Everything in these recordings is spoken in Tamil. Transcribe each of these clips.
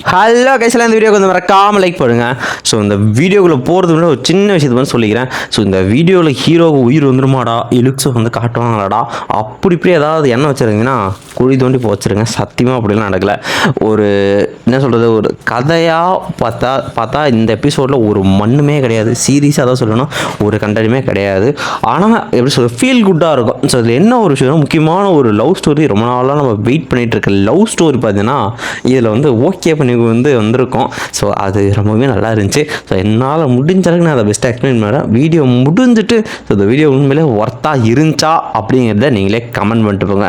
ஹலோ கைஸ்லாம் இந்த வீடியோக்கு வந்து மறக்காமல் லைக் பண்ணுங்க ஸோ இந்த வீடியோக்குள்ளே போகிறது முன்னாடி ஒரு சின்ன விஷயத்தை வந்து சொல்லிக்கிறேன். ஸோ இந்த வீடியோவில் ஹீரோவுக்கு உயிர் வந்துருமாடா எலுக்ஸை வந்து காட்டுவாங்களாடா அப்படி இப்படி ஏதாவது எண்ணம் வச்சுருந்தீங்கன்னா குழி தோண்டி இப்போ வச்சுருங்க சத்தியமாக அப்படிலாம் நடக்கலை. ஒரு என்ன சொல்கிறது ஒரு கதையாக பார்த்தா பார்த்தா இந்த எபிசோடில் ஒரு மண்ணுமே கிடையாது. சீரியஸாக தான் சொல்லணும். ஒரு கண்டனுமே கிடையாது. ஆனால் எப்படி சொல்கிறது ஃபீல் குட்டாக இருக்கும். ஸோ இதில் என்ன ஒரு விஷயம் முக்கியமான ஒரு லவ் ஸ்டோரி ரொம்ப நாளாக நம்ம வெயிட் பண்ணிகிட்டு இருக்க லவ் ஸ்டோரி பார்த்தீங்கன்னா இதில் வந்து ஓகே பண்ணி வந்து வந்திருக்கோம். ஸோ அது ரொம்பவே நல்லா இருந்துச்சு. ஸோ என்னால் முடிஞ்ச அளவுக்கு நான் அதை பெஸ்ட்டாக எக்ஸ்பிளைன் பண்ணுறேன் வீடியோ முடிஞ்சிட்டு ஸோ இந்த வீடியோ உண்மையிலே ஒர்த்தாக இருந்துச்சா அப்படிங்கிறத நீங்களே கமெண்ட் பண்ணிட்டு போங்க.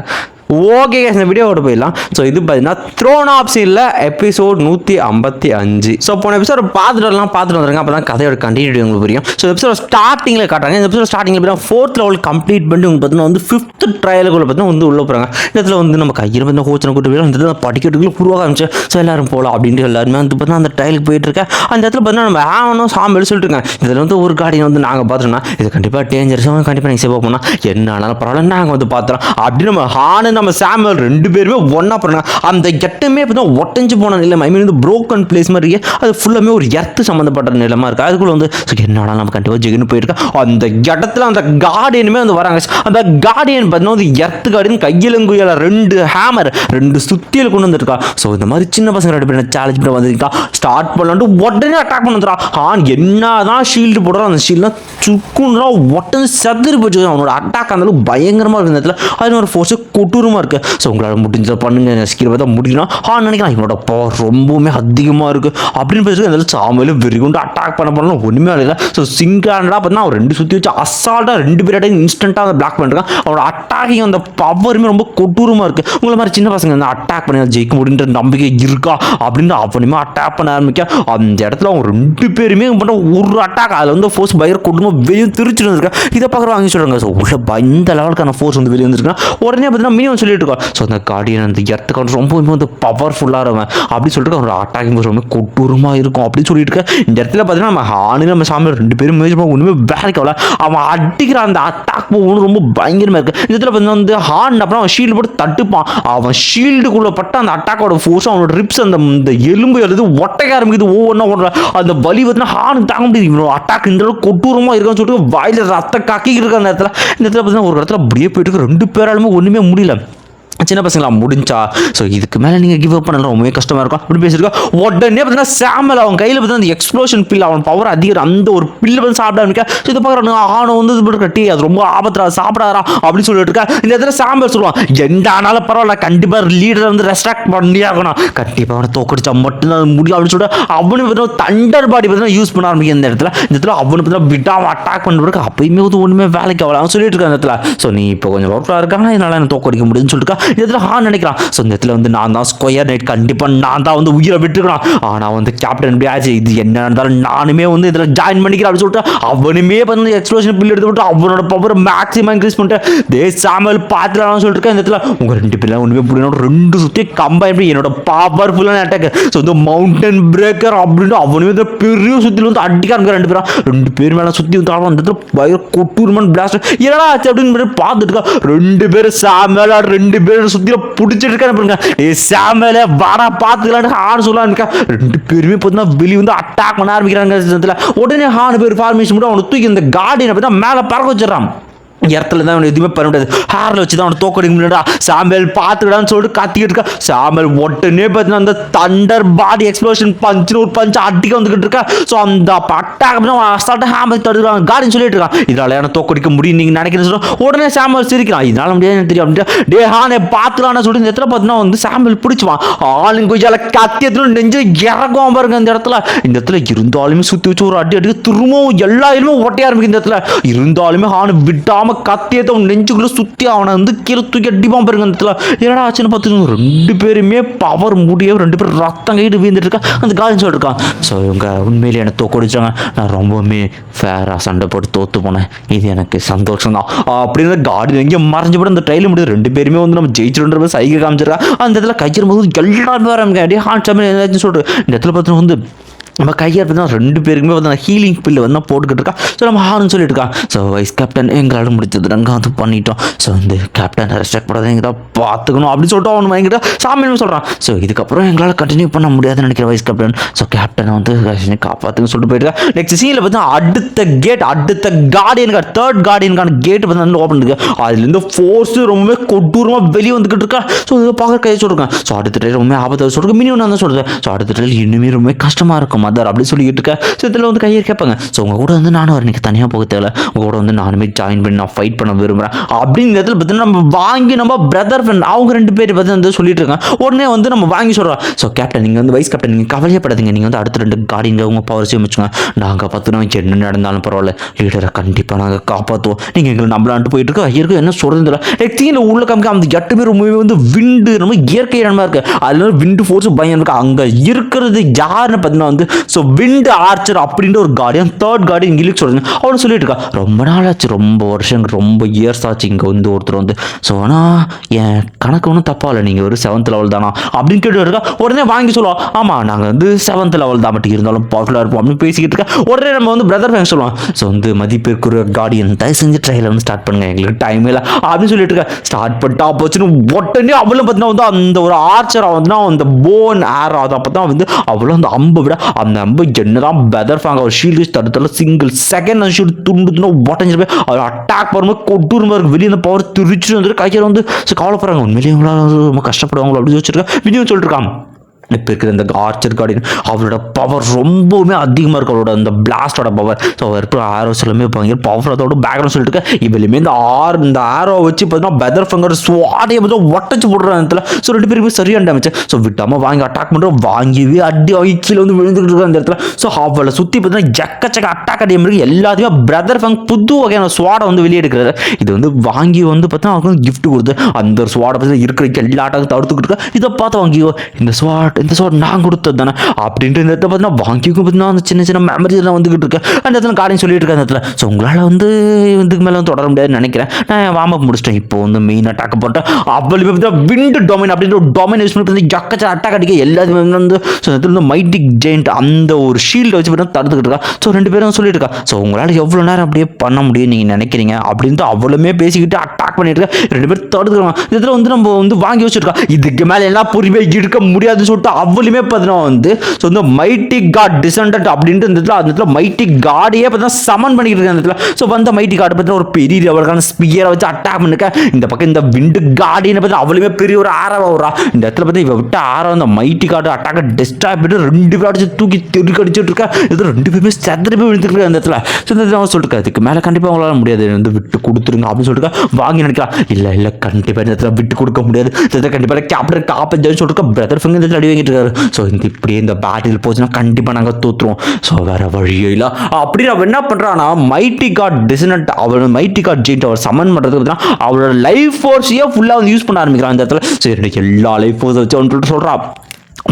ஓகே கேஸ் இந்த வீடியோவோட போயிடலாம். ஸோ இது பார்த்தீங்கன்னா த்ரோன் ஆப்ஷனில் எபிசோட் நூற்றி ஐம்பத்தி அஞ்சு. ஸோ போன எபிசோட் பார்த்துட்டு வரலாம் பார்த்துட்டு வந்துருங்க. அப்போ தான் கதையோட கண்டினியூட்டி உங்களுக்கு புரியும். ஸோ எபிசோட் ஸ்டார்டிங்கில் காட்டுறாங்க. இந்த எபிசோட் ஸ்டார்டிங்கில் பார்த்தீங்கன்னா ஃபோர்த் லெவல் கம்ப்ளீட் பண்ணிட்டு உங்களுக்கு பார்த்தீங்கன்னா வந்து ஃபிஃப்த் ட்ரையலுக்குள்ள பார்த்தீங்கன்னா வந்து உள்ள போகிறாங்க இந்த இடத்துல வந்து நம்ம கையில் வந்து கோச்சனை கூட்டு போய் அந்த இடத்துல படிக்கட்டுக்குள்ள உருவாக ஆரம்பிச்சு. ஸோ எல்லாரும் போகலாம் அப்படின்ட்டு எல்லாருமே வந்து பார்த்தீங்கன்னா அந்த ட்ரையலுக்கு போயிட்டு இருக்கேன் அந்த இடத்துல பார்த்தீங்கன்னா நம்ம ஆவணும் சாம்பல் சொல்லிட்டு இருக்கேன் இதில் வந்து ஒரு கார்டியன் வந்து நாங்கள் பார்த்தோம்னா இது கண்டிப்பாக டேஞ்சரஸாக கண்டிப்பாக நீங்கள் சேவ் போனால் என்ன ஆனாலும் பரவாயில்ல நாங்கள் வந்து பார்த்துறோம் அப்படி நம்ம ஹானு நம்ம சாமுவல் ரெண்டு பேருமே ஒன்றா போகிறாங்க அந்த கெட்டமே பார்த்தீங்கன்னா ஒட்டஞ்சு போன நிலைமை. ஐ மீன் வந்து ப்ரோக்கன் பிளேஸ் மாதிரி இருக்கு. அது ஃபுல்லாமே ஒரு எர்த்து சம்மந்தப்பட்ட நிலைமா இருக்குது அதுக்குள்ள வந்து என்னடா நம்ம கண்டிப்பாக ஜெகன்னு போயிருக்கா. அந்த இடத்துல அந்த கார்டியனுமே வந்து வராங்க. அந்த கார்டியன் பார்த்தீங்கன்னா வந்து எர்த்து கார்டியன் கையிலங்குயில ரெண்டு ஹேமர் ரெண்டு சுத்தியில் கொண்டு வந்திருக்கா. ஸோ இந்த மாதிரி சின்ன பசங்க ரெண்டு பேரும் சேலஞ்ச் பண்ண வந்திருக்கா. ஸ்டார்ட் பண்ணலான்ட்டு உடனே அட்டாக் பண்ண வந்துடா ஆன் என்னதான் ஷீல்டு போடுறோம் அந்த ஷீல்டுலாம் சுக்குன்னா ஒட்டஞ்சு செதறி போச்சு அவனோட அட்டாக் அந்த அளவுக்கு பயங்கரமாக இருக்கு இந்த இடத்துல. அது ஒரு ஃபோர்ஸு கொடூரமாக இருக்குது ஸோ உங்களால் முடிஞ்சதை பண்ணுங்க. ஸ்கில் பார்த்தா முடிக்கணும். ஆ நினைக்கலாம் இவனோட பவர் ரொம்பவுமே அதிகமாக இருக்கு. அப்படின்னு பேசுறது அந்த சாமியிலும் வெறி கொண்டு அட்டாக் பண்ண பண்ணலாம் ஒன்றுமே இல்லை ஸோ சிங்காண்டா பார்த்தா அவன் ரெண்டு சுற்றி வச்சு அசால்ட்டாக ரெண்டு பேர்டையும் இன்ஸ்டண்ட்டாக அதை பிளாக் பண்ணிருக்கான். அவனோட அட்டாக்கிங் அந்த பவருமே ரொம்ப கொடூரமாக இருக்கு. உங்களை மாதிரி சின்ன பசங்க அந்த அட்டாக் பண்ணி ஜெயிக்க முடியுன்ற நம்பிக்கை இருக்கா? அப்படின்னு அவனுமே அட்டாக் பண்ண ஆரம்பிக்க. அந்த இடத்துல அவங்க ரெண்டு பேருமே பண்ண ஒரு அட்டாக் அதில் வந்து ஃபோர்ஸ் பயங்கர குடும்பம் வெளியே திருச்சிட்டு வந்திருக்கேன். இதை பார்க்குற வாங்கி சொல்கிறாங்க ஸோ உள்ள பயந்த லெவலுக்கான ஃபோர்ஸ் வந்து வெளியே வந்திருக்கேன் உடனே பார்த்தீங்கன்னா அவன் சொல்லிட்டு இருக்கான் ஸோ அந்த கார்டியன் அந்த இடத்துக்கு ரொம்பவுமே வந்து பவர்ஃபுல்லாக இருவன் அப்படி சொல்லிட்டு அவனோட அட்டாக்கிங் ரொம்ப கொடூரமாக இருக்கும். அப்படின்னு சொல்லிட்டு இருக்கேன் இந்த இடத்துல பார்த்தீங்கன்னா நம்ம ஆணு நம்ம சாமி ரெண்டு பேரும் முயற்சி பண்ண ஒன்றுமே வேலைக்கு ஆகல அவன் அடிக்கிற அந்த அட்டாக் ஒன்று ரொம்ப பயங்கரமாக இருக்கு. இந்த இடத்துல பார்த்தீங்கன்னா வந்து ஹான் அப்புறம் அவன் ஷீல்டு போட்டு தட்டுப்பான். அவன் ஷீல்டுக்குள்ளே பட்ட அந்த அட்டாக்கோட ஃபோர்ஸ் அவனோட ரிப்ஸ் அந்த இந்த எலும்பு எழுது ஒட்டைக்க ஆரம்பிக்குது ஒவ்வொன்றா ஓடுற அந்த வலி பார்த்தீங்கன்னா ஹானுக்கு தாங்க முடியுது. இவனோட அட்டாக் இந்த அளவுக்கு கொட்டூரமாக இருக்கான்னு சொல்லிட்டு வாயில் ரத்த காக்கி இருக்க அந்த இடத்துல. இந்த இடத்துல பார்த்தீங்கன்னா ஒரு இடத்துல அப்படியே போயிட்டு ரெண்டு பேராலுமே ஒன்றுமே முடியல. சின்ன பசங்களா முடிஞ்சா ஸோ இதுக்கு மேலே நீங்கள் கிவ் அப் பண்ணலாம் ரொம்பவே கஷ்டமாக இருக்கும். அப்படி பேசியிருக்கோம் உடனே பார்த்தீங்கன்னா சாமல் அவன் கையில் பார்த்தீங்கன்னா அந்த எக்ஸ்ப்ளோஷன் பில் அவன் பவர் அதிகம் அந்த ஒரு பில்லு வந்து சாப்பிட ஆரம்பிக்க ஸோ இது பார்க்குறாங்க ஆணும் வந்து இது பண்ணுற டீ அது ரொம்ப ஆபத்துறா சாப்பிடாதா அப்படின்னு சொல்லிட்டு இருக்கா. இந்த இடத்துல சாம்பல் சொல்லுவான் எந்த ஆனாலும் பரவாயில்ல கண்டிப்பாக லீடரை வந்து ரெஸ்ட்ராக்ட் பண்ணி ஆகணும். கண்டிப்பாக அவனை தோக்கடிச்சா மட்டும்தான் முடியும் அப்படின்னு சொல்லிட்டு அவனு பார்த்தீங்கன்னா தண்டர் பாடி பார்த்தீங்கன்னா யூஸ் பண்ண ஆரம்பிக்கும் இந்த இடத்துல. இந்த இடத்துல அவனு பார்த்தீங்கன்னா விடாம அட்டாக் பண்ணுறதுக்கு அப்பயுமே வந்து ஒன்றுமே வேலைக்கு ஆகல. அவன் சொல்லிட்டு இருக்கான் இந்த இடத்துல. ஸோ நீ இப்போ கொஞ்சம் ஒர்க்காக இருக்காங்க என்னால் என்ன தோக்கடிக்க முடியும்னு சொல்லிட்டு இந்த இடத்துல ஹா நினைக்கிறான்? ஸோ இந்த இடத்துல வந்து நான் தான் ஸ்கொயர் நைட் கண்டிப்பாக நான் தான் வந்து உயிரை விட்டுருக்கான் ஆனால் வந்து கேப்டன் எப்படி ஆச்சு இது என்ன இருந்தாலும் நானுமே வந்து இதில் ஜாயின் பண்ணிக்கிறேன் அப்படின்னு சொல்லிட்டு அவனுமே வந்து எக்ஸ்ப்ளோஷன் பில் எடுத்து விட்டு அவனோட பவர் மேக்ஸிமம் இன்க்ரீஸ் பண்ணிட்டு தே சாமல் பார்த்துலாம் சொல்லிட்டு இருக்கேன் இந்த இடத்துல. உங்கள் ரெண்டு பேர்லாம் ஒன்றுமே பிடினோட ரெண்டு சுற்றி கம்பைன் பண்ணி என்னோட பவர்ஃபுல்லான அட்டாக் ஸோ இந்த மவுண்டன் பிரேக்கர் அப்படின்னு அவனுமே இந்த பெரிய சுற்றில வந்து அடிக்காருங்க ரெண்டு பேரும். ரெண்டு பேர் மேலே சுற்றி வந்து ஆடுவான். அந்த இடத்துல பயங்கர கொட்டூர்மன் பிளாஸ்ட் என்னடா ஆச்சு அப்படின்னு பார்த்துட்டு ரெண்டு பேர் சாமேல ரெண்டு பேர் பேரும் சுத்திர பிடிச்சிட்டு இருக்காரு பாருங்க. சாமல சாமேல வாடா பார்த்துக்கலான்னு ஹான் சொல்லலாம் இருக்கா ரெண்டு பேருமே பார்த்தீங்கன்னா வெளியே வந்து அட்டாக் பண்ண ஆரம்பிக்கிறாங்க உடனே ஹான் பேர் ஃபார்மேஷன் மட்டும் அவனை தூக்கி இந்த கார்டியனை பார்த்தா மேலே பறக்க வச்சிடறான். இடத்துல தான் அவனை எதுவுமே பண்ண முடியாது. ஹாரில் வச்சு தான் அவனை தோக்கடிக்க முடியாடா சாம்பல் பார்த்துக்கடான்னு சொல்லிட்டு கத்திக்கிட்டு இருக்கா. சாம்பல் உடனே பார்த்தீங்கன்னா அந்த தண்டர் பாடி எக்ஸ்ப்ளோஷன் பஞ்சுன்னு ஒரு பஞ்சு அடிக்க வந்துக்கிட்டு இருக்கா. ஸோ அந்த பட்டாக அசால்ட்டாக ஹாமல் தடுக்கிறாங்க கார்டன் சொல்லிட்டு இருக்கான். இதனால என்ன தோக்கடிக்க முடியும் நீங்கள் நினைக்கிறேன் சொல்ல உடனே சாம்பல் சிரிக்கிறான். இதனால முடியாது தெரியும். அப்படின்ட்டு டே ஹானே பார்த்துக்கலான்னு சொல்லிட்டு இந்த இடத்துல பார்த்தீங்கன்னா வந்து சாம்பல் பிடிச்சுவான். ஆளுங்க கொஞ்சம் கத்தி எத்தனை நெஞ்சு இறங்குவான் பாருங்க இந்த இடத்துல. இந்த இடத்துல இருந்தாலுமே சுற்றி வச்சு ஒரு அடி அடிக்க திரும்பவும் எல்லா இடமும் ஒட்டைய ஆரம்பிக்கும் இந்த இடத்துல. இருந்தாலுமே ஹானு விடாம கத்தியத்தை அவன் நெஞ்சுக்குள்ளே சுற்றி அவனை வந்து கீழே தூக்கி அடிப்பான் பாருங்க அந்த இடத்துல. என்னடா ஆச்சுன்னு பார்த்துட்டு ரெண்டு பேருமே பவர் முடிய ரெண்டு பேரும் ரத்தம் கைட்டு வீழ்ந்துட்டு இருக்கா. அந்த காலின்னு சொல்லிருக்கான் ஸோ இவங்க உண்மையிலே எனக்கு தோக்கடிச்சாங்க நான் ரொம்பவுமே ஃபேராக சண்டை போட்டு தோத்து போனேன். இது எனக்கு சந்தோஷம் தான் அப்படின்னு காடி எங்கேயோ மறைஞ்சு போட்டு அந்த ட்ரையில் முடியுது. ரெண்டு பேருமே வந்து நம்ம ஜெயிச்சிருன்ற சைக்கிள் காமிச்சிருக்கா. அந்த இடத்துல கைச்சிடும் போது எல்லாரும் வேற அப்படியே ஹான் சாமி ஏதாச்சும் சொல்லிட்டு. இந்த இடத்துல பார்த்தீங்கன்னா வந்து நம்ம கையை பார்த்தா ரெண்டு பேருக்குமே வந்து ஹீலிங் பில்லு வந்து போட்டுக்கிட்டு இருக்கா? ஸோ நம்ம ஹார்னு சொல்லிட்டு இருக்கா? ஸோ வைஸ் கேப்டன் எங்களால் முடிச்சது நாங்கள் அது பண்ணிட்டோம். ஸோ வந்து கேப்டன் ரெஸ்ட்ரக்ட் பண்ணாத எங்கிட்ட பார்த்துக்கணும் அப்படின்னு சொல்லிட்டு அவன் எங்கிட்ட சாமின்னு சொல்கிறான் ஸோ இதுக்கப்புறம் எங்களால் கண்டினியூ பண்ண முடியாதுன்னு நினைக்கிற வைஸ் கேப்டன் ஸோ கேப்டனை வந்து காப்பாற்றுன்னு சொல்லிட்டு போயிட்டு நெக்ஸ்ட் சீனில் பார்த்தா அடுத்த கேட் அடுத்த கார்டியனுக்கு தேர்ட் கார்டியனுக்கான கேட் வந்து ஓப்பன் இருக்கு. அதுலேருந்து ஃபோர்ஸ் ரொம்ப கொடூரமாக வெளியே வந்துக்கிட்டு இருக்கா. ஸோ இதை பார்க்க கையை சொல்லிருக்கேன் ஸோ அடுத்த ட்ரெயில் ரொம்ப ஆபத்தை சொல்லிருக்கு மினி ஒன்று தான் சொல்கிறேன் ஸோ அடுத்த ட்ரெயில் இன்னுமே ரொம்ப கஷ்டமாக இருக்கும் மதர் அப்படி சொல்லிக்கிட்டு இருக்க. ஸோ இதில் வந்து கையை கேட்பாங்க. ஸோ உங்கள் கூட வந்து நானும் ஒரு தனியாக போக தேவை உங்கள் கூட வந்து நானுமே ஜாயின் பண்ணி நான் ஃபைட் பண்ண விரும்புகிறேன் அப்படிங்கிற இடத்துல பார்த்தீங்கன்னா நம்ம வாங்கி நம்ம பிரதர் ஃப்ரெண்ட் அவங்க ரெண்டு பேர் பற்றி வந்து சொல்லிட்டு இருக்காங்க. உடனே வந்து நம்ம வாங்கி சொல்கிறோம் ஸோ கேப்டன் நீங்கள் வந்து வைஸ் கேப்டன் நீங்கள் கவலையப்படாதீங்க. நீங்கள் வந்து அடுத்த ரெண்டு கார்டிங்க உங்கள் பவர் வச்சுக்கோங்க நாங்கள் பார்த்துனா என்ன நடந்தாலும் பரவாயில்ல. லீடரை கண்டிப்பாக நாங்கள் காப்பாற்றுவோம் நீங்கள் எங்களை நம்மளாண்டு போயிட்டு இருக்கோம் ஐயருக்கும் என்ன சொல்கிறது இல்லை நெக்ஸ்ட் உள்ள காமிக்க அந்த எட்டு பேர் ரொம்பவே வந்து விண்டு ரொம்ப இயற்கை இடமா இருக்குது அதனால விண்டு ஃபோர்ஸ் பயம் இருக்குது அங்கே இருக்கிறது யாருன்னு பார்த்தீங்கன்னா வந்து ஸோ விண்டு ஆர்ச்சர் அப்படின்ற ஒரு கார்டியன் தேர்ட் கார்டியன் இங்கிலீஷ் சொல்லுங்க. அவனு சொல்லிட்டு இருக்கா ரொம்ப நாள் ஆச்சு ரொம்ப வருஷம் ரொம்ப இயர்ஸ் ஆச்சு இங்கே வந்து ஒருத்தர் வந்து. ஸோ ஆனால் என் கணக்கு ஒன்றும் தப்பா இல்லை நீங்கள் ஒரு செவன்த் லெவல் தானா? அப்படின்னு கேட்டு இருக்கா உடனே வாங்கி சொல்லுவோம் ஆமாம் நாங்கள் வந்து செவன்த் லெவல் தான் மட்டும் இருந்தாலும் பாப்புலர் இருப்போம் அப்படின்னு பேசிக்கிட்டு இருக்கா. உடனே நம்ம வந்து பிரதர் ஃபேன் சொல்லுவோம் ஸோ வந்து மதிப்பிற்குரிய கார்டியன் தயவு செஞ்சு ட்ரையில் வந்து ஸ்டார்ட் பண்ணுங்க எங்களுக்கு டைம் இல்லை. அப்படின்னு சொல்லிட்டு இருக்கா. ஸ்டார்ட் பண்ணிட்டா போச்சுன்னு உடனே அவளும் பார்த்தீங்கன்னா வந்து அந்த ஒரு ஆர்ச்சர் வந்து அந்த போன் ஏர் அதை அப்போ தான் வந்து அவ்வளோ அந்த அம்பை விட அந்த அம்பு என்னதான் பெதர் ஃபேங்க அவர் ஷீல்டு தடுத்தால சிங்கிள் செகண்ட் அந்த ஷீல்டு துண்டு துண்டு போய் அவர் அட்டாக் பண்ணும்போது கொட்டூர் இருக்கு வெளியே அந்த பவர் திருச்சி வந்துட்டு கையில் வந்து கவலைப்படுறாங்க உண்மையிலேயே ரொம்ப கஷ்டப்படுவாங்களோ அப்படின்னு வச்சிருக்கா விஜயம் சொல்லிட்டு இருக்காங்க இப்போ இருக்கிற இந்த ஆர்ச்சர் கார்டின் அவரோட பவர் ரொம்பவுமே அதிகமாக இருக்கும் அவரோட அந்த பிளாஸ்டோட பவர் ஸோ அவர் இருக்கிற ஆரோஸ் எல்லாமே பயங்கர பவர் அதோட பேக்ரவுண்ட் சொல்லிட்டு இருக்க இவளுமே இந்த ஆர் இந்த ஆரோ வச்சு பார்த்தீங்கன்னா பெதர் ஃபங்கர் சுவாடையை வந்து ஒட்டச்சு போடுற இடத்துல ஸோ ரெண்டு பேருமே சரியான டேமேஜ் ஸோ விட்டாமல் வாங்கி அட்டாக் பண்ணுறோம் வாங்கிவே அடி வாங்கி கீழே வந்து விழுந்துட்டு இருக்க அந்த இடத்துல. ஸோ அவளை சுற்றி பார்த்தீங்கன்னா ஜக்கச்சக்க அட்டாக் அடியும் இருக்கு எல்லாத்தையுமே பிரதர் ஃபங் புது வகையான சுவாடை வந்து வெளியே இது வந்து வாங்கி வந்து பார்த்தீங்கன்னா அவங்களுக்கு கிஃப்ட் கொடுத்து அந்த சுவாடை பார்த்து பற்றி இருக்கிற எல்லா அட்டாக்கும் தடுத்துக்கிட்டு இருக்கா. இதை பார்த்து வாங்கியோ இந்த ஸ்வாட் இந்த சோட் நான் கொடுத்தது தானே? அப்படின்ட்டு இந்த இடத்துல பார்த்தீங்கன்னா வாங்கிக்கும் பார்த்தீங்கன்னா அந்த சின்ன சின்ன மெமரிஸ் எல்லாம் வந்துகிட்டு இருக்கு. அந்த இடத்துல காரியம் சொல்லிட்டு இருக்கேன் அந்த இடத்துல. ஸோ உங்களால் வந்து இதுக்கு மேலே வந்து தொடர முடியாதுன்னு நினைக்கிறேன். நான் வார்ம் அப் முடிச்சிட்டேன். இப்போ வந்து மெயின் அட்டாக் போட்டேன். அவ்வளவு பார்த்தீங்கன்னா விண்டு டொமைன் அப்படின்ற ஒரு டொமைன் யூஸ் பண்ணி பார்த்தீங்கன்னா ஜக்கச்ச அட்டாக் அடிக்க எல்லாத்துமே வந்து ஸோ இந்த இடத்துல வந்து மைட்டிக் ஜெயிண்ட் அந்த ஒரு ஷீல்டை வச்சு பார்த்தீங்கன்னா தடுத்துக்கிட்டு இருக்கா. ஸோ ரெண்டு பேரும் சொல்லிட்டு இருக்கா. ஸோ உங்களால் எவ்வளோ நேரம் அப்படியே பண்ண முடியும் நீங்கள் நினைக்கிறீங்க? அப்படின்னு அவ்வளவுமே பேசிக்கிட்டு அட்டாக் பண்ணிட்டு இருக்கா. ரெண்டு பேரும் தடுத்துக்கிறாங்க. இதில் வந்து நம்ம வந்து வாங்கி வச்சிருக்கோம் இதுக்கு மேலே எல்லாம் பொறுமையாக இருக்க முடியாதுன்னு சொல்லிட்டு அவளுமே பார்த்தீங்கன்னா வந்து ஸோ இந்த மைட்டி காட் டிசண்டட் அப்படின்ட்டு இந்த இடத்துல அந்த இடத்துல மைட்டி காடையே பார்த்தீங்கன்னா சமன் பண்ணிக்கிட்டு இருக்க அந்த இடத்துல. ஸோ வந்த மைட்டி கார்டு பார்த்தீங்கன்னா ஒரு பெரிய லெவலுக்கான ஸ்பியரை வச்சு அட்டாக் பண்ணிருக்க. இந்த பக்கம் இந்த விண்டு காடின்னு பார்த்து அவளுமே பெரிய ஒரு ஆரவா வரா இந்த இடத்துல பார்த்தீங்கன்னா இவ விட்டு ஆரவம் அந்த மைட்டி கார்டு அட்டாக் டிஸ்டர்ப் பண்ணிட்டு ரெண்டு பேரும் அடிச்சு தூக்கி தெருக்கு அடிச்சுட்டு இருக்கா. இது ரெண்டு பேருமே செதறி போய் விழுந்துருக்கு அந்த இடத்துல. ஸோ இந்த இடத்துல அவன் இதுக்கு மேலே கண்டிப்பாக அவங்களால முடியாது. வந்து விட்டு கொடுத்துருங்க அப்படின்னு சொல்லிட்டு வாங்கி நினைக்கலாம். இல்லை இல்லை கண்டிப்பாக இந்த இடத்துல விட்டு கொடுக்க முடியாது. இந்த இடத்துல கண்டிப்பாக கேப்டன் காப்பேஜ் சொல்லிட்டு பிரதர் ஃபிங்கர் இந்த இடத்துல அடி வாங்கிட்டு இருக்காரு. ஸோ இந்த இப்படியே இந்த பேட்டில் போச்சுன்னா கண்டிப்பாக நாங்கள் தூத்துருவோம். ஸோ வேற வழியே இல்லை. அப்படி அவன் என்ன பண்ணுறான்னா மைட்டி கார்ட் டிசனட் அவள் மைட்டி கார்ட் ஜெயிண்ட் அவர் சமன் பண்ணுறதுக்கு பார்த்தீங்கன்னா அவரோட லைஃப் ஃபோர்ஸையே ஃபுல்லாக வந்து யூஸ் பண்ண ஆரம்பிக்கிறான் இந்த இடத்துல? சரி எல்லா லைஃப் ஃபோர்ஸ் வச்சு அவன் சொல்கிறான்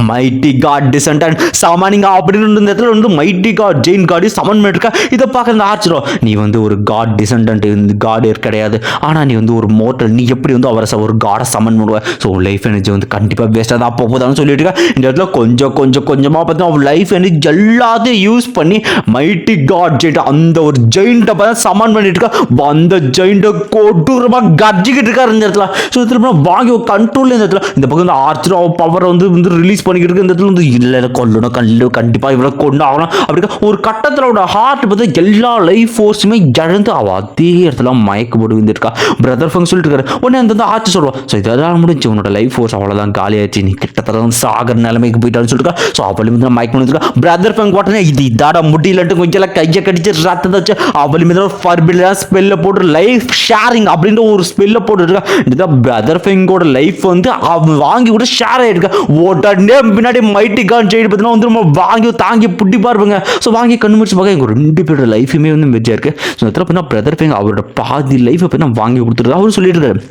மைட்டி காட் டிசன்டன் சமனிங்க அப்படின்னு இந்த இடத்துல வந்து மைட்டி காட் ஜெயின் காடி சமன் பண்ணிருக்கா இதை பார்க்க இந்த ஆச்சரியம். நீ வந்து ஒரு காட் டிசன்டன்ட் இந்த காட் கிடையாது. ஆனால் நீ வந்து ஒரு மோட்டல் நீ எப்படி வந்து அவரை ஒரு காடை சமன் பண்ணுவ? ஸோ லைஃப் எனர்ஜி வந்து கண்டிப்பாக வேஸ்ட்டாக தான் போகுதான்னு சொல்லிட்டு இருக்கா. இந்த இடத்துல கொஞ்சம் கொஞ்சம் கொஞ்சமாக பார்த்தா அவன் லைஃப் எனர்ஜி எல்லாத்தையும் யூஸ் பண்ணி மைட்டி காட் ஜெயிண்ட் அந்த ஒரு ஜெயிண்ட்டை பார்த்தா சமன் பண்ணிட்டு இருக்கா. அந்த ஜெயிண்ட்டை கொடூரமாக கர்ஜிக்கிட்டு இருக்காரு இந்த இடத்துல. ஸோ இதில் வாங்கி கண்ட்ரோல் இந்த இடத்துல. இந்த பக்கம் இந்த ஆர்ச்சர் பவர் வந்து வந்து ரிலீஸ் பண்ணிக்கிட்டு இருக்கு இந்த இடத்துல வந்து இல்லை இல்லை கொல்லணும் கல்லு கண்டிப்பாக இவ்வளோ கொண்டு ஆகணும் அப்படி ஒரு கட்டத்தில் அவட ஹார்ட் பார்த்து எல்லா லைஃப் ஃபோர்ஸுமே இழந்து அவள் அதே இடத்துல மயக்க போட்டு விழுந்துருக்கா. பிரதர் ஃபங்க் சொல்லிட்டு இருக்காரு உடனே அந்த ஆச்சு சொல்லுவோம் ஸோ இதெல்லாம் முடிஞ்சு உன்னோட லைஃப் ஃபோர்ஸ் அவ்வளோதான் காலியாச்சு நீ கிட்டத்தட்ட வந்து சாகர நிலைமைக்கு போயிட்டான்னு சொல்லிருக்கா ஸோ அவளும் வந்து மயக்க பண்ணிருக்கா பிரதர் ஃபங்க் உடனே இது இதாட முடியலன்ட்டு கொஞ்சம் எல்லாம் கையை கடிச்சு ரத்தத்தை வச்சு அவளும் வந்து ஃபர்பில ஸ்பெல்ல போட்டு லைஃப் ஷேரிங் அப்படின்ற ஒரு ஸ்பெல்ல போட்டுருக்கா இதுதான் பிரதர் ஃபெங்கோட லைஃப் வந்து அவன் வாங்கி கூட ஷேர் ஆயிருக்கா உடனே பின்னாடி மைட்டி கான் சைடு பார்த்தீங்கன்னா வந்து நம்ம வாங்கி தாங்கி புட்டி பார்ப்பங்க. ஸோ வாங்கி கண்ணு முடிச்சு பார்க்க எங்கள் ரெண்டு பேரோட லைஃபுமே வந்து மெஜ்ஜா இருக்கு. ஸோ இடத்துல பார்த்தீங்கன்னா பிரதர் ஃபெங் அவரோட பாதி லைஃப்பை பார்த்தீங்கன்னா வாங்கி கொடுத்துருது அவரும் சொல்லிட்டு இருக்காரு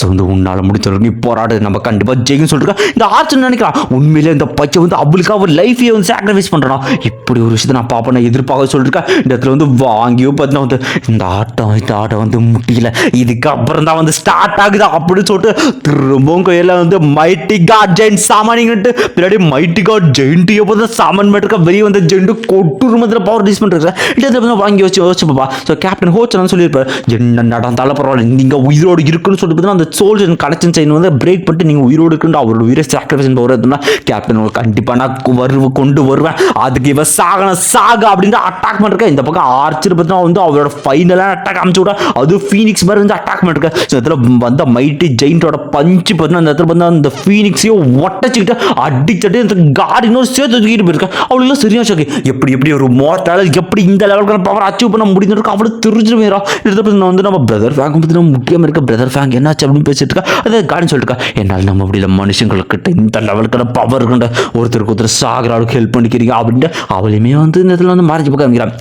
ஸோ வந்து உன்னால் முடித்தவர்கள் நீ போராடு. நம்ம கண்டிப்பாக ஜெயிக்கும் சொல்லிட்டு இந்த ஆர்ச்சர் நினைக்கிறான். உண்மையிலே இந்த பச்சை வந்து அவளுக்காக ஒரு லைஃபையே வந்து சாக்ரிஃபைஸ் பண்ணுறான் இப்படி ஒரு விஷயத்தை நான் பார்ப்பேன் நான் எதிர்பார்க்க சொல்லிருக்கேன் இந்த இடத்துல வந்து வாங்கியோ பார்த்தீங்கன்னா வந்து இந்த ஆட்டம் இந்த ஆட்டம் வந்து முடியல இதுக்கப்புறம் தான் வந்து ஸ்டார்ட் ஆகுது அப்படின்னு சொல்லிட்டு திரும்பவும் கையில் வந்து மைட்டி காட் ஜெயின் சாமானிங்கன்ட்டு பின்னாடி மைட்டி காட் ஜெயின்ட்டு எப்போ தான் சாமான் மேட்டுக்கா வெளியே வந்து ஜெயின்ட்டு கொட்டுருமத்தில் பவர் ரிலீஸ் பண்ணுறது இந்த இடத்துல வந்து வாங்கி வச்சு யோசிச்சு பாப்பா. ஸோ கேப்டன் ஹோச்சன் சொல்லியிருப்பாரு. என்ன நடந்தாலும் பரவாயில்ல. நீங்கள் உயிரோடு இருக்குன்னு சொல்லிட்டு பார்த்தீங்கன்னா சோல்ஜர் கலெக்ஷன் செயின் வந்து பிரேக் பண்ணிட்டு நீங்கள் உயிரோடு இருக்குன்னு அவரோட உயிரை சாக்ரிஃபைஸ் போகிறதுனா கேப்டன் கண்டிப்பாக நான் வருவ கொண்டு வருவேன். அதுக்கு இவ சாகன சாக அப்படின்னு அட்டாக் பண்ணிருக்கேன் இந்த பக்கம் ஆர்ச்சர் பார்த்தீங்கன்னா வந்து அவரோட ஃபைனலான அட்டாக் அமைச்சு விட அது ஃபீனிக்ஸ் மாதிரி வந்து அட்டாக் பண்ணிருக்கேன் ஸோ இடத்துல வந்த மைட்டி ஜெயின்டோட பஞ்சு பார்த்தீங்கன்னா அந்த இடத்துல வந்து அந்த ஃபீனிக்ஸையும் ஒட்டச்சிக்கிட்டு அடிச்சட்டு இந்த கார்டினும் சேர்த்து தூக்கிட்டு போயிருக்கேன் அவளுக்கு சரியா ஷோக்கு எப்படி எப்படி ஒரு மோட்டால எப்படி இந்த லெவலுக்கு பவர் அச்சீவ் பண்ண முடிஞ்சிருக்கும் அவளுக்கு தெரிஞ்சு போயிடும் நான் வந்து நம்ம பிரதர் ஃபேங்க் பார்த்தீங்கன்னா முக்கியமாக இருக்க பிரதர் ஃபேங்க் என்னாச்சு அப்படின்னு பேசிட்டு இருக்கா? அதாவது காரணம் சொல்லிட்டு இருக்கா என்னால் நம்ம முடியல மனுஷங்களுக்கிட்ட இந்த லெவலுக்கான பவர் இருக்குண்ட ஒருத்தருக்கு ஒருத்தர் சாகிற அளவுக்கு ஹெல்ப் பண்ணிக்கிறீங்க அப்படின்ட்டு அவளையுமே வந்து இந்த இடத்துல வந்து மறைஞ்சு பக்கம் காமிக்கிறான்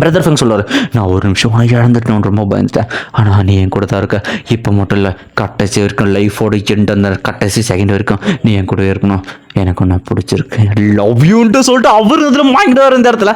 பிரதர் ஃபங்க் சொல்லுவார் நான் ஒரு நிமிஷம் உனக்கு இழந்துட்டேன் ரொம்ப பயந்துட்டேன் ஆனால் நீ என் கூட தான் இருக்க. இப்போ மட்டும் இல்லை கடைசி வரைக்கும் லைஃபோட எண்ட் அந்த கடைசி செகண்ட் வரைக்கும் நீ என் கூட இருக்கணும். எனக்கு ஒன்று பிடிச்சிருக்கு. லவ் யூன்ட்டு சொல்லிட்டு அவர் இதில் வாங்கிட்டு வர இந்த இடத்துல.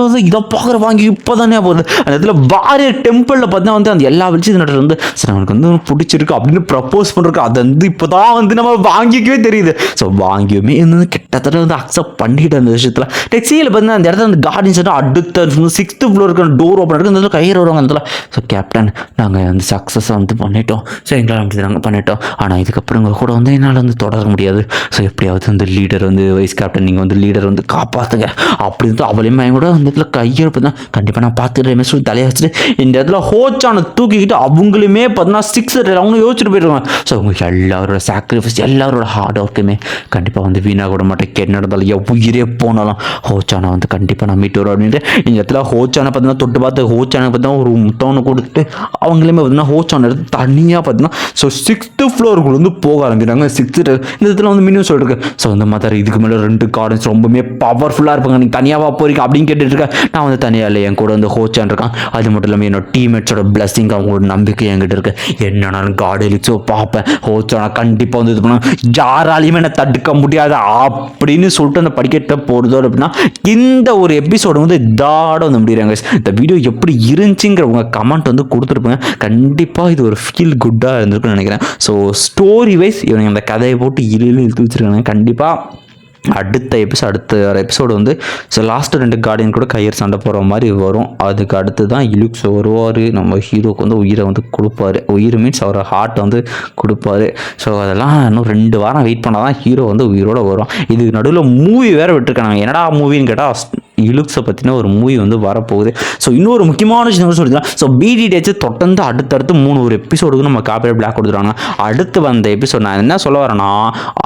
வந்து இதை பார்க்குற வாங்கி இப்போ தானே போகுது. அந்த இடத்துல வாரிய டெம்பிளில் பார்த்தா வந்து அந்த எல்லா வெளிச்சம் நடத்துல வந்து சார் அவனுக்கு வந்து பிடிச்சிருக்கு அப்படின்னு ப்ரப்போஸ் பண்ணுறக்கு அது வந்து இப்போ தான் வந்து நம்ம வாங்கிக்கவே தெரியுது. ஸோ வாங்கியுமே வந்து கிட்டத்தட்ட வந்து அக்செப்ட் பண்ணிட்டு அந்த விஷயத்தில். டெக்ஸியில் பார்த்தீங்கன்னா அந்த இடத்துல அந்த கார்டன் செட்டு அடுத்த சிக்ஸ்த்து இருக்கிற டோர் ஓப்பன் இருக்குது அந்த கையில் கயிறு வருவாங்க அந்த ஸோ கேப்டன் நாங்கள் வந்து சக்ஸஸாக வந்து பண்ணிட்டோம். ஸோ எங்களால் நாங்கள் பண்ணிட்டோம். ஆனால் இதுக்கப்புறம் உங்கள் கூட வந்து என்னால் வந்து தொடர முடியாது. ஸோ எப்படியாவது வந்து லீடர் வந்து வைஸ் கேப்டன் நீங்கள் வந்து லீடர் வந்து காப்பாற்றுங்க அப்படி வந்து அவளையுமே கூட அந்த இடத்துல கையெழுப்பு தான் கண்டிப்பாக நான் பார்த்துக்கிறேன். சொல்லி தலையை வச்சுட்டு இந்த இடத்துல ஹோச்சான தூக்கிக்கிட்டு அவங்களுமே பார்த்தீங்கன்னா சிக்ஸ் அவங்க யோசிச்சுட்டு போயிடுவாங்க. ஸோ அவங்க எல்லாரோட சாக்ரிஃபைஸ் எல்லாரோட ஹார்ட் ஒர்க்குமே கண்டிப்பாக வந்து வீணாக கூட மாட்டேன். கெட் நடந்தாலும் உயிரே போனாலும் ஹோச்சானை வந்து கண்டிப்பாக நான் மீட்டு வரும் அப்படின்ட்டு இந்த இடத்துல ஹோச்சானை பார்த்தீங்கன்னா தொட்டு பார்த்து ஹோச்சானை பார்த்தீங்கன்னா ஒரு முத்தவனை கொடுத்துட்டு அவங்களுமே பார்த்தீங்கன்னா ஹோச்சானை எடுத்து தனியாக பார்த்தீங்கன்னா ஸோ சிக்ஸ்த்து ஃப்ளோருக்குள்ள வந்து போக ஆரம்பிக்கிறாங்க. சிக்ஸ்த்து இந்த இடத்துல வந்து மினிமம் சொல்லிருக்கு. ஸோ இந்த மாதிரி இதுக்கு மேலே ரெண்டு கார்டன்ஸ் ரொம்பவுமே பவர்ஃபுல்லாக இருப்பாங்க. நீங்கள் தனியாகவா போறீங்க அப்படின்னு கேட்டுட்டு இருக்கேன் நான் வந்து தனியாக இல்லை என் கூட வந்து ஹோச்சான் இருக்கான் அது மட்டும் இல்லாமல் என்னோட டீம்மேட்ஸோட பிளஸ்ஸிங் அவங்களோட நம்பிக்கை என்கிட்ட இருக்கு. என்னன்னாலும் கார்டு எலிச்சோ பார்ப்பேன். ஹோச்சானா கண்டிப்பாக வந்து இது பண்ணுவேன். யாராலையுமே என்னை தடுக்க முடியாது அப்படின்னு சொல்லிட்டு அந்த படிக்கட்ட போகிறதோ அப்படின்னா இந்த ஒரு எபிசோடு வந்து இதாட வந்து முடிகிறாங்க இந்த வீடியோ எப்படி இருந்துச்சுங்கிற உங்கள் கமெண்ட் வந்து கொடுத்துருப்பேங்க. கண்டிப்பாக இது ஒரு ஃபீல் குட்டாக இருந்திருக்குன்னு நினைக்கிறேன். ஸோ ஸ்டோரி வைஸ் இவங்க அந்த கதையை போட்டு இழு இழுத்து வச்சுருக்காங்க கண்டிப்பாக கண்டிப்பாக அடுத்த எபிசோட் அடுத்த எபிசோடு வந்து ஸோ லாஸ்ட்டு ரெண்டு கார்டியன் கூட கையர் சண்டை போடுற மாதிரி வரும். அதுக்கு அடுத்து தான் இலுக்ஸ் வருவார். நம்ம ஹீரோக்கு வந்து உயிரை வந்து கொடுப்பாரு. உயிர் மீன்ஸ் அவர் ஹார்ட் வந்து கொடுப்பாரு. ஸோ அதெல்லாம் இன்னும் ரெண்டு வாரம் வெயிட் பண்ணால் தான் ஹீரோ வந்து உயிரோட வரும். இதுக்கு நடுவில் மூவி வேறு விட்டுருக்காங்க என்னடா மூவின்னு கேட்டால் இலுக்ஸை பற்றின ஒரு மூவி வந்து வரப்போகுது. ஸோ இன்னொரு முக்கியமான விஷயம் சொல்லிக்கலாம் ஸோ பிடிடிஹெச் தொடர்ந்து அடுத்தடுத்து மூணு ஒரு எபிசோடுக்கு நம்ம காப்பிரைட் பிளாக் கொடுத்துருவாங்க. அடுத்து வந்த எபிசோட் நான் என்ன சொல்ல வரேன்னா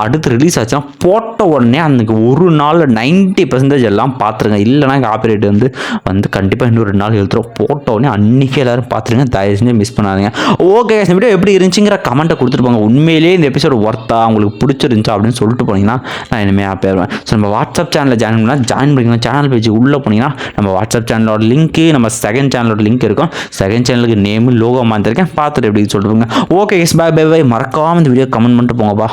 அடுத்து ரிலீஸ் ஆச்சுன்னா போட்ட உடனே அன்றைக்கி ஒரு நாள் நைன்ட்டி பர்சன்டேஜ் எல்லாம் பார்த்துருங்க இல்லைனா காப்பிரைட் வந்து வந்து கண்டிப்பாக இன்னொரு ரெண்டு நாள் எழுத்துறோம் போட்ட உடனே அன்றைக்கி எல்லாரும் பார்த்துருங்க தயவு செஞ்சு மிஸ் பண்ணாதீங்க. ஓகே இந்த வீடியோ எப்படி இருந்துச்சுங்கிற கமெண்ட்டை கொடுத்துருப்பாங்க உண்மையிலேயே இந்த எபிசோடு ஒர்த்தா உங்களுக்கு பிடிச்சிருந்துச்சா அப்படின்னு சொல்லிட்டு போனீங்கன்னா நான் இனிமேல் ஹாப்பியாக ஸோ நம்ம வாட்ஸ்அப் சேனலில் ஜாயின் பண்ணால் ஜாயின் பண்ணிக்கலாம் சேனல் பேஜ் உள்ளே போனீங்கன்னா நம்ம வாட்ஸ்அப் சேனலோட லிங்க்கு நம்ம செகண்ட் சேனலோட லிங்க் இருக்கும். செகண்ட் சேனலுக்கு நேமு லோகோ மாற்றிருக்கேன் பார்த்துட்டு எப்படி சொல்லிட்டு okay yes bye bye bye மறக்காமல் இந்த வீடியோ கமெண்ட் பண்ணிட்டு போங்கப்பா.